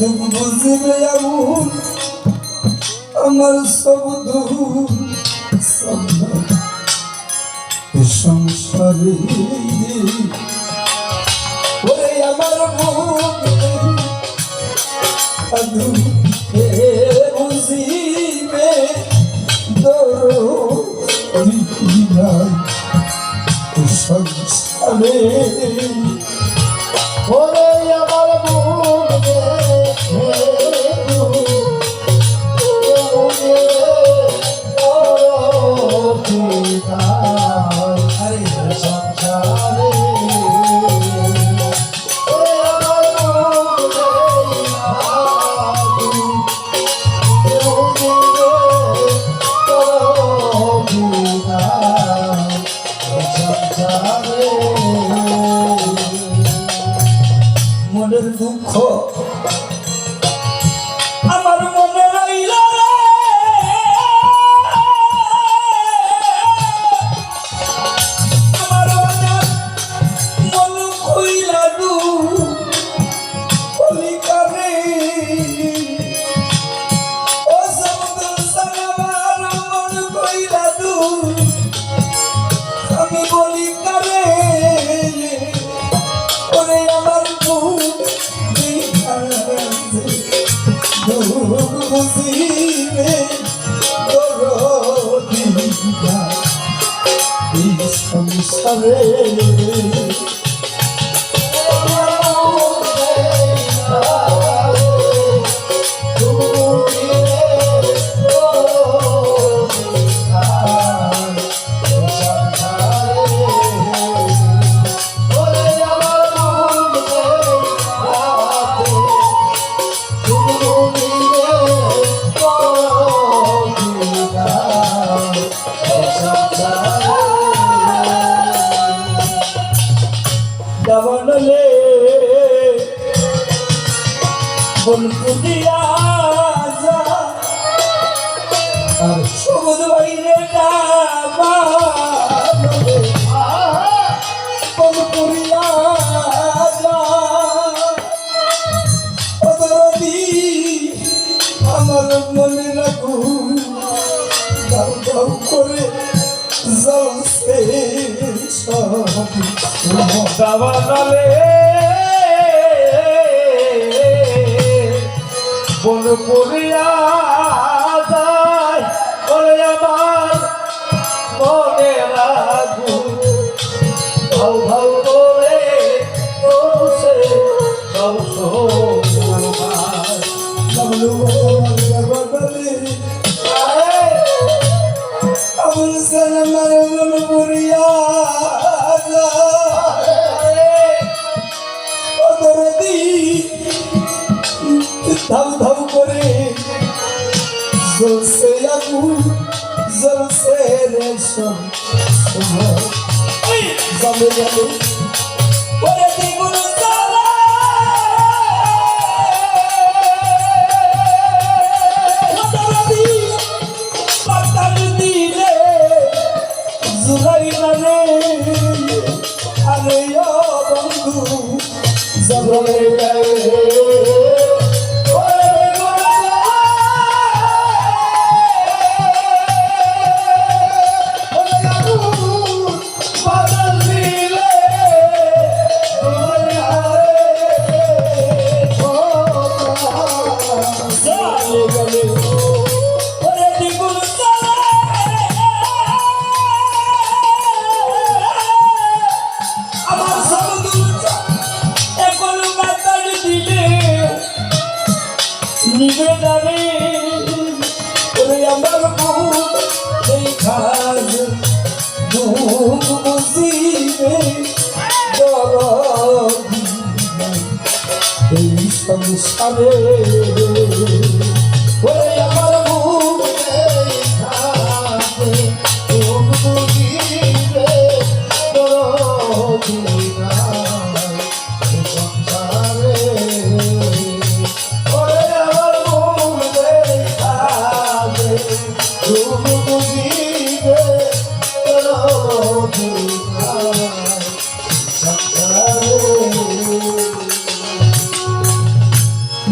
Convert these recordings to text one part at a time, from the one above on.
দুঃখ বুঝিবে এমন আমার সব সংসারে ওরে আমার বুঝিবে দরো সংসারে দুঃখ সংসারে বলকু দিয়া যা আর সবুজ বাইরে দাবানলে বলকুরিয়া যা অদরদি আমার মনে রাখু দাও দাও করে জ্বলছে সব। দাবানলে বন করিয়া যায় বলে আমার মনে রাখু। ভাউ ভাউ করে আরে, আবুল সালামার বল বুড়িয়া জ্বলছে আগুন জ্বলছে রেশম ওরে এই সংসারে ওরে আমার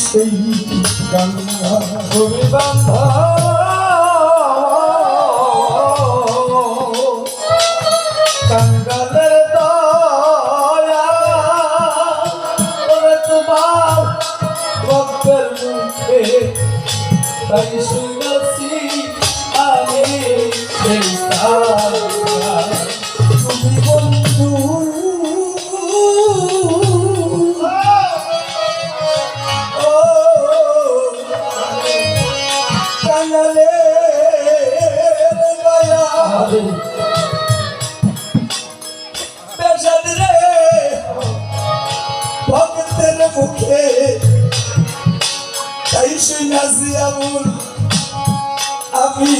সেই গঙ্গা তুমি বান্ধ কাঙ্গালের দয়া ওরে তোমার ভক্তের তুমি বন্ধু শুনাছি আমি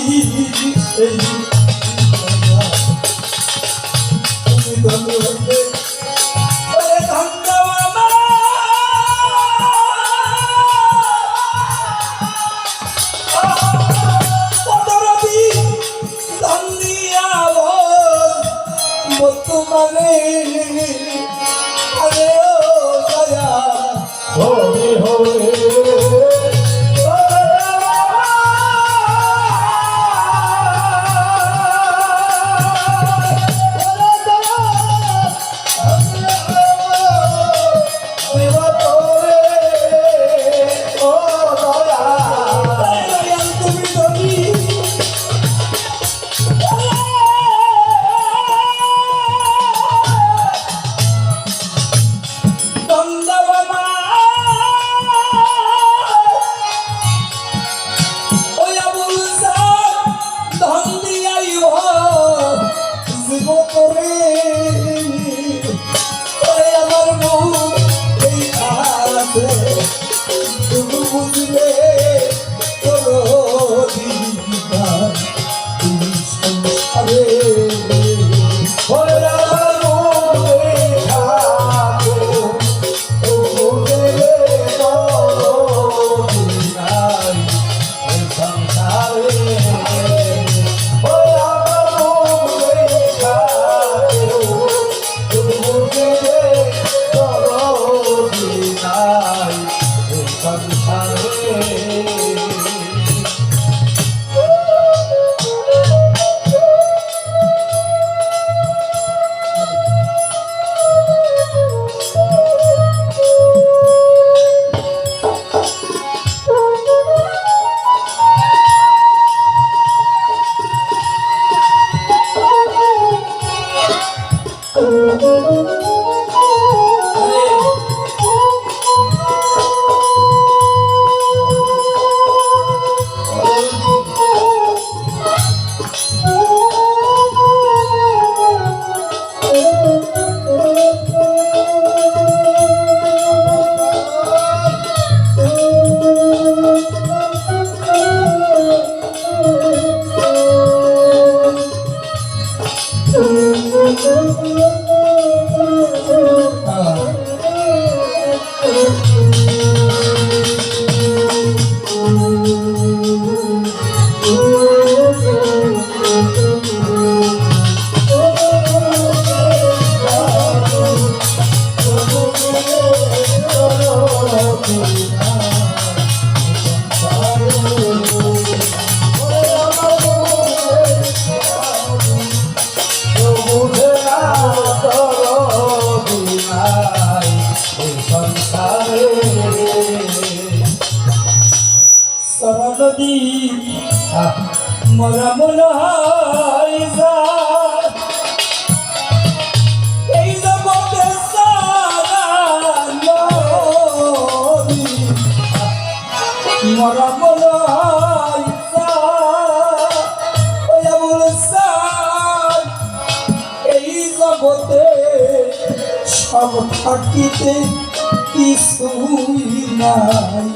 মরা মনে হয়। এই জগতে মরা মনে হয় এই জগতে সব থাকিতে কিছুই নাই।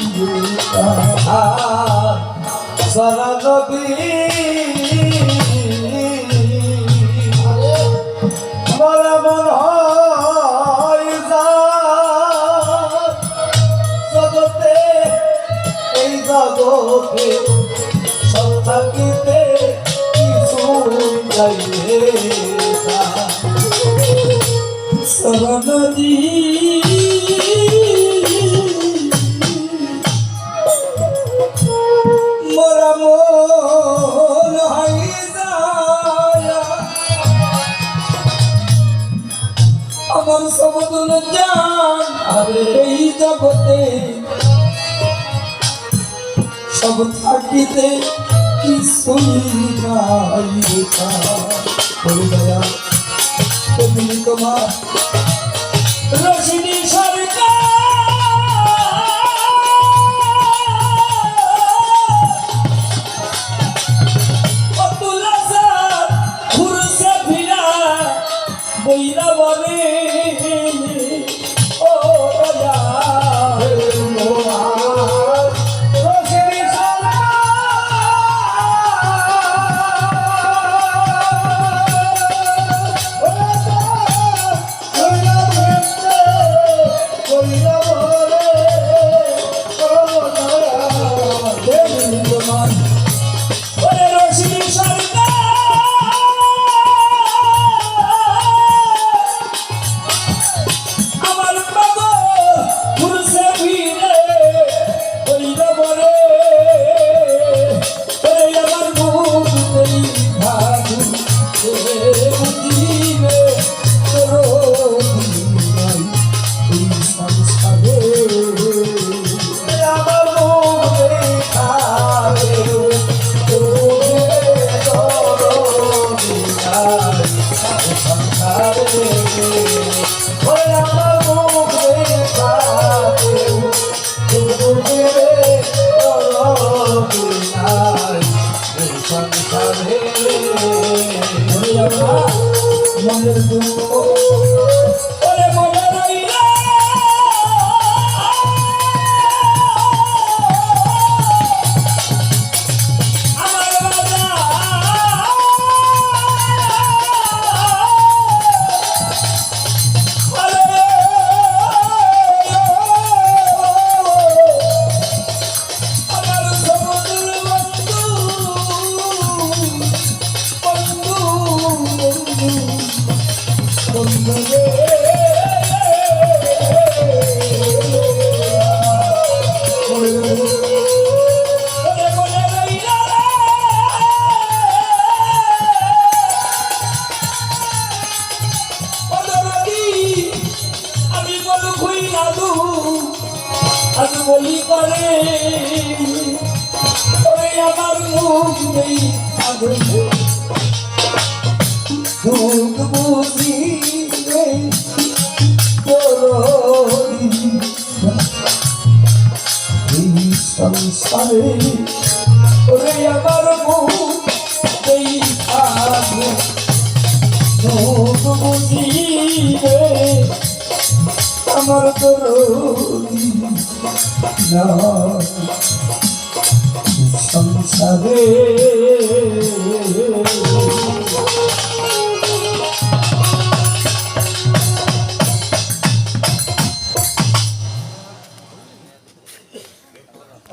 সারা নবী। মরা মন জগতে এই জগতে সব থাকিতে কিছু যাইবে সারা নদী থাকিতে কি সুন্দরিতা? হরিদয়া সেই আগুন চোখ বুঝিলে এই সংসারে ওরে আমার মুখ সেই আগুন চোখ বুঝিলে আমার তরুণী না সংসারে